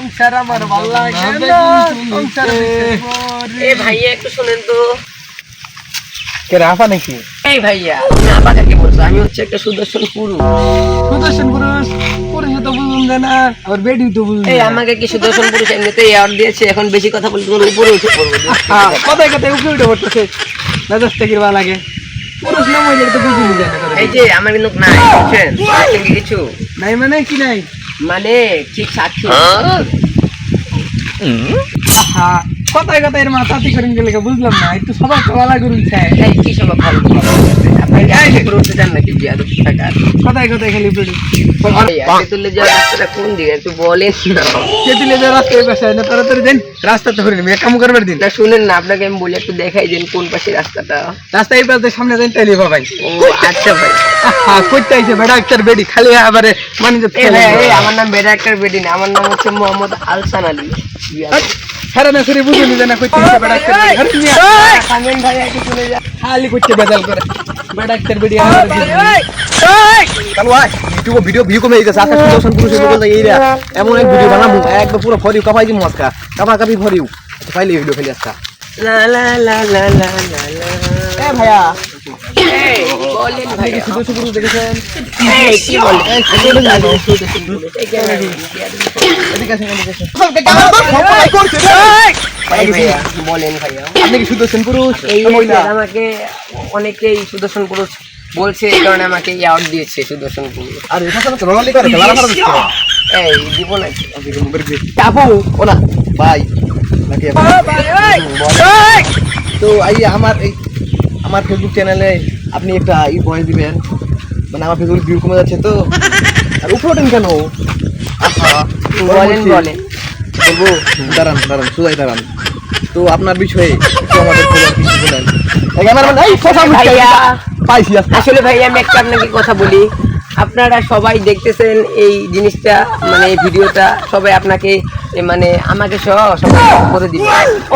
সংসার আমার ভালো লাগে না। সংসার এ। ভাইয়া একটু শুনেন তো। কে রাফা নাকি? এই ভাইয়া তুমি কাকে বলছো? আমি হচ্ছে একটা সুদর্শন পুরুষ। সুদর্শন পুরুষ পুরুষ তো বুঝুন না আবার বেডি তো বুঝুন এই আমাকে কি সুদর্শন পুরুষ এমনিতে অ্যাওয়ার্ড দিয়েছে? এখন বেশি কথা বলতে তোমার উপরে উঠে পড়ব হ্যাঁ কথায় কথায় উপরে উঠে পড়তেছে। মেজাজ থেকে ভালো লাগে। পুরুষ না মহিলা তো বুঝুন এই যে আমার কিন্তু নাই বুঝছেন? কিছু নাই মানে কি নাই? মানে ঠিক সাক্ষী। আহা কথায় কথায় এর মাথা করেন গেলে বুঝলাম না একটু সবাই কলা করুন স্যার কি সবাই ভালো রাস্তা তো করে কাম করবার দিন। শুনেন না আপনাকে আমি বলি একটু দেখাই দেন কোন পাশে রাস্তাটা। রাস্তা এই পাশে সামনে দেন তাইলে ভাই। ও আচ্ছা ভাই। আহা আইছে বেড়া খালি আবারে মানে আমার নাম বেড়া একটা বেডি না আমার নাম হচ্ছে মোহাম্মদ আলসান আলী। করে বুঝুনি জানা বেড়া বেডি। যা খালি কইতে বেদাল করে। বেড়া একটা আমার কালু আয় ইউটিউব ভিডিও ভিউ কমে গেছে আকাশ সুদর্শন পুরুষ বলতে এই রে এমন এক ভিডিও বানাবো একবার পুরো ফরিউ কাপাই দিমু আজকা কাপা কাপি ফরিউ ফাইলে ভিডিও ফেলি আজকা লা লা লা লা লা লা লা এ ভাইয়া বলেন ভাই সুদর্শন পুরুষ দেখেছেন এই কি বলেন এই কি বলেন এদিকে আসেন এদিকে আসেন ভাই ভাইয়া আপনি কি সুদর্শন পুরুষ এই না মহিলা যে আমাকে অনেকেই সুদর্শন পুরুষ বলছে এই কারণে আমাকে অ্যাওয়ার্ড দিয়েছে সুদর্শন পুরুষ। আর এটা তো করে খেলা এই দিব না ভাই নাকি তো এই আমার এই আমার ফেসবুক চ্যানেলে আপনি একটা ই ভয়েস দিবেন। মানে আমার ফেসবুক ভিউ কমে যাচ্ছে তো আর উপরে ওঠেন কেন? বলেন বলেন। দাঁড়ান দাঁড়ান সুদাই দাঁড়ান। তো আপনার বিষয়ে একটু আমাদের কিছু বলেন। এই আমার মানে এই কথা বলছি, ভাইয়া। পাইছি আসলে ভাই আমি একটা আপনাকে কথা বলি। আপনারা সবাই দেখতেছেন এই জিনিসটা মানে এই ভিডিওটা সবাই আপনাকে মানে আমাকে সহ সবাই করে দিবে।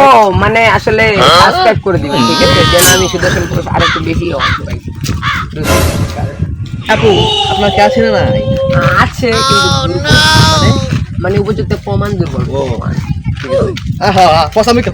ও মানে আসলে সাবস্ক্রাইব করে দিবেন ঠিক আছে? যেন আমি সুদর্শন পুরুষ আর একটু বেশি আপু আপনার কে আছে না আছে কিন্তু মানে মানে উপযুক্ত প্রমাণ দুর্বল প্রমাণ। আহা পসামি কে